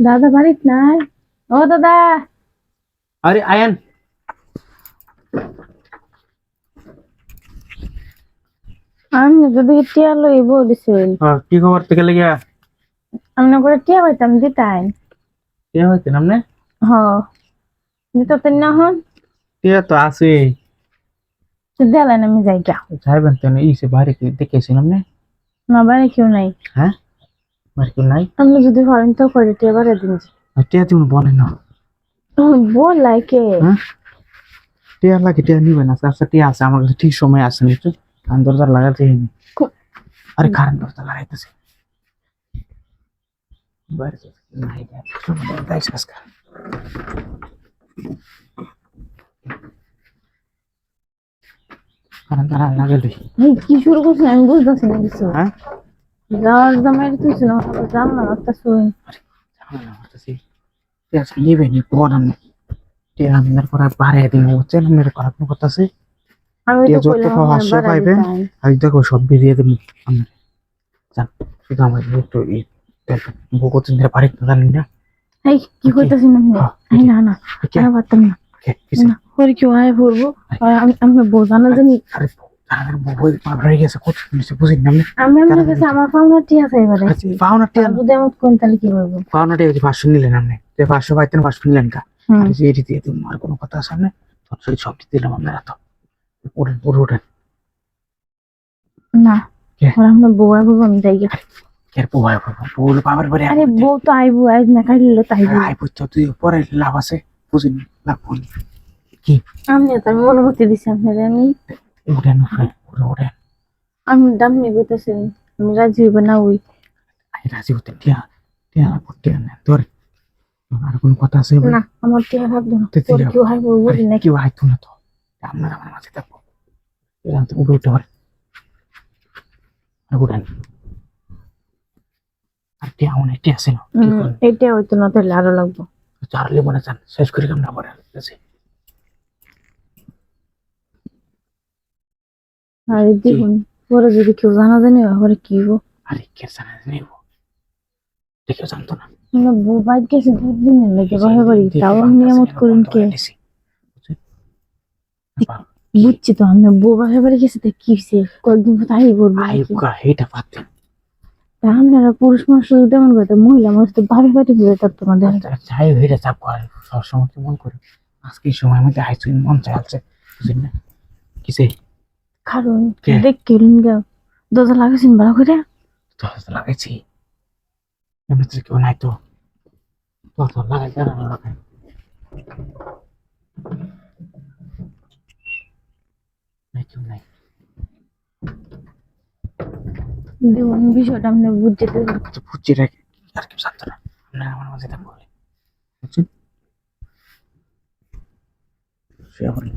দাদা বাড়িত নাই ও দাদা আরে আয়ান আমি যদি টিয়া লই বলিছিল হ্যাঁ, কি খবর থেকে লেগে আমি করে টিয়া পাইতাম দিতাই কে হইতে নামনে হ দিত তো না হন কে তো আছে দেলেন আমি যাই গা যাইবেন তো ইসে বাইরে কি দেখেছি নামনে না বাড়ি কেউ নাই হ্যাঁ বাইরে কেউ নাই? আপনি যদি পারেন তো করে টিয়া বাড়ি দিন টিয়া তুমি বলেন না। বল লাইকে হ্যাঁ? টিয়া লাগে টিয়া নিবে না। আচ্ছা টিয়া আছে আমার কাছে ঠিক সময় আছে নিশ্চু কান দরজা লাগাতে আরে কারেন্ট দরজা লাগাইতেছে। বাইরে নাই দাইস কাজকা কারেন্ট তারা লাগালি কি শুরু করছেন আমি বুঝতেছি না কিছু। হ্যাঁ? যাওয়ার জানলাম একটা শুই নিবে নি আমি টিয়া আপনার করা বাড়াই দিন হচ্ছে আপনার করা কোনো কথা আছে আমি তো যত কইলাম পাওয়া আমার আসে বাড়ি পাইবে আজ দেখো সব বেরিয়ে দেবো। আপনার যান শুধু আমার একটু এই জানি না। কি কইতাছেন আপনি? হ্যাঁ, এই না না? আমি পারতাম না। কে কিছু না পরে কেউ আয় পড়ব। আমি আমি বোঝানো জানি আরে পার হয়ে গেছে কত নিচে বুঝি না আমি আমি আমার কাছে আমার পাওনা টিয়া চাইবার আচ্ছা, টিয়া যদি আমার কোন তাহলে কি টিয়া যে পাঁচশো নিলেন আপনি যে পাঁচশো পাইতেন পাঁচশো নিলেন কা? যে এটি দিয়ে তুমি আর কোনো কথা আছে আপনি তোর সব দিলাম আপনার না আমরা বউ আইবো আমি যাই গা। কে পোয়ায় বউল পাবার পরে আরে বউ তো আইবো আইজ না খাইলে তো আইবো। আই বুঝছ তুই পরে লাভ আছে বুঝিনি লাভ কি? আমি তো আমি অনুমতি দিছি আপনাদের আমি উঠেন উঠেন উঠে উঠেন আমি দাম নিয়ে বলতেছি আমি রাজি হইব না ওই। আই রাজি টিয়া টিয়া টিয়া নেন ধরে আর কোনো কথা আছে? না আমার টিয়া ভাবলো না। তো পরে দিলাম। কেউ বুঝি না কেউ আইতো না তো। আপনার আমার মাঝে থাকব। এরকম তো উঠে আর উঠেন আর টিয়া অনেক টিয়া আছে না? হইতো না তাহলে আরও লাগবো। চারলে মনে চান শেষ করে আমরা পরে আছে আর দেখুন পরে যদি কেউ জানা জানি পরে কি হব আরে কে জানে নেব দেখেও জানতো না। বউ বাইক গেছে দুই দিনের লেগে বাহে বাড়ি তাও নিয়ামত করুন কে? বুঝছি তো আমরা বউ বাহে বাড়ি গেছে তো কি হয়েছে কয়েকদিন পর তাই করব এটা পাতেন তা আপনারা পুরুষ মানুষ তেমন করতে মহিলা মানুষ তো বাড়ি বাড়ি বুঝে তার তোমাদের যাই হইরে চাপ করে সবসময় মন করে? আজকে সময় মধ্যে আইসু মন চাইছে বুঝলেন না? কিসে? কারণ কে? দেখ কেলুন গা দরজা লাগাইছেন ভালো করে। তো লাগাইছি। এমনি তো কেউ নাই তো। তো লাগাই জানা লাগাই নাই কেউ নাই। দেখুন বিষয়টা আপনি বুঝতে দেবেন তো বুঝছি রে আর কেউ জানতো না। আপনার আমার মাঝে থাকব বুঝছেন? সে বলে